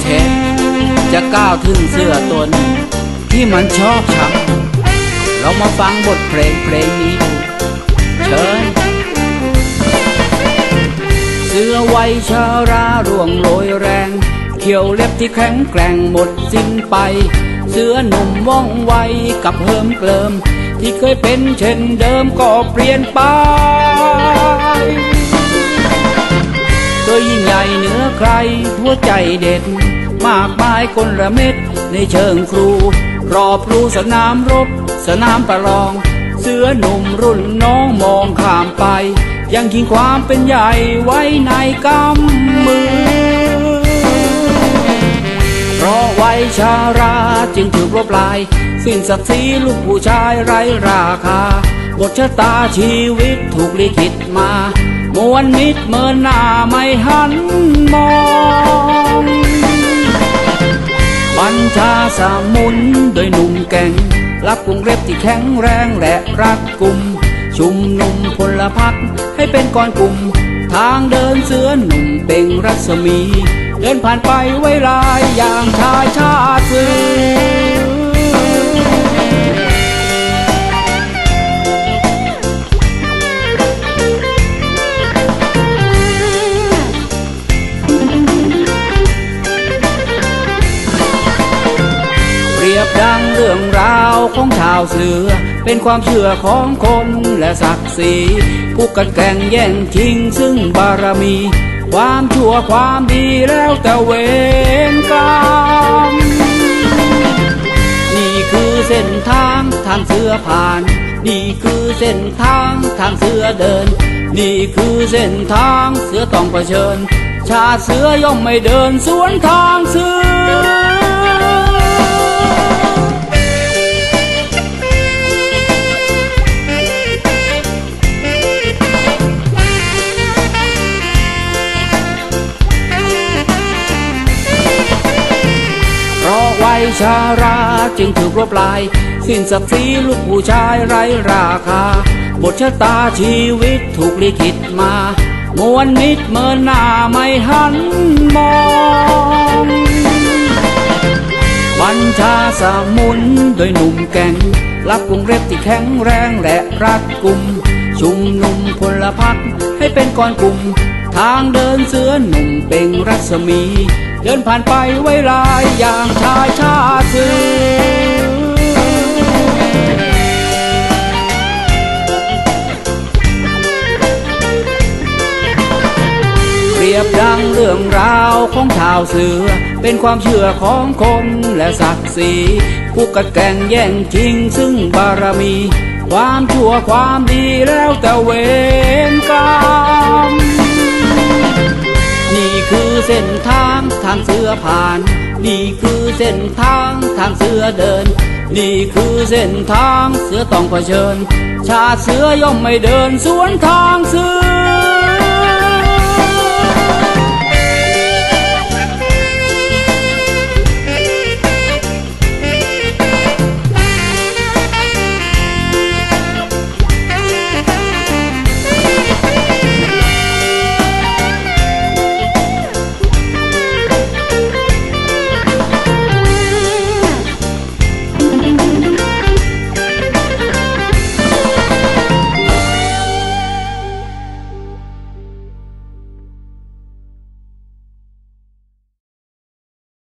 เทสจะก้าวถึงเสื้อตัวหนึ่งที่มันชอบชักเรามาฟังบทเพลงเพลงนี้ เชิญ เสื้อไวชาราร่วงโรยแรง เขียวเล็บที่แข็งแกร่งหมดสิ้นไป เสื้อหนุ่มว่องไวกับเฮิมเกลิม ที่เคยเป็นเช่นเดิมก็เปลี่ยนไป ตัวยิ่งใหญ่เหนือใคร หัวใจเด็ด มากมายคนละเม็ดในเชิงครูรอบรู้สนามรบ สนามประลอง เสื้อหนุ่มรุ่นน้องมองข้ามไป ยังทิ้งความเป็นใหญ่ไว้ในกำมือ เพราะไว้ชาราจึงถูกลบลาย สิ้นศักดิ์ศรีลูกผู้ชายไร้ราคา บทชะตาชีวิตถูกลิขิตมา มวนมิดเมินหน้าไม่หันมองบัญชาสามุนโดยหนุ่มแก่ง รับกรุงเร็บที่แข็งแรงและรักกลุ่ม ชุมนุมพลพักให้เป็นก้อนกลุ่ม ทางเดินเสือหนุ่มเป่งรัศมี เดินผ่านไปไว้ลายอย่างชายชาติเสือ รื่องราวของชาวเสือ เป็นความเชื่อของคนและศักดิ์ศรีผู้กันแก่งแย่งชิงซึ่งบารมี ความชั่วความดีแล้วแต่เวรกรรมนี่คือเส้นทางทางเสือผ่าน นี่คือเส้นทางทางเสือเดิน นี่คือเส้นทางเสือต้องเผชิญ ชาเสือย่อมไม่เดินสวนทางเสือ ชาราจึงถูกลบลาย สิ้นศักดิ์ศรีลูกผู้ชายไร้ราคา บทชะตาชีวิตถูกลิขิตมา มวนมิดเมินหน้าไม่หันมองบัญชาสมุนโดยหนุ่มแก่งรับกรุงเร็บที่แข็งแรงและรัดกุม ชุมนุมพลพักให้เป็นก้อนกลุ่ม ทางเดินเสือหนุ่มเป่งรัศมี เดินผ่านไปไว้ลายอย่างชายชาติเสือเปรียบดังเรื่องราวของชาวเสือ เป็นความเชื่อของคนและศักดิ์ศรีผู้กัดแก่งแย่งชิงซึ่งบารมี ความชั่วความดีแล้วแต่เวรกรรม คือเส้นทางทางเสือผ่าน นี่คือเส้นทางทางเสือเดิน นี่คือเส้นทางเสือต้องเผชิญ ชาเสือย่อมไม่เดินสวนทางเสือ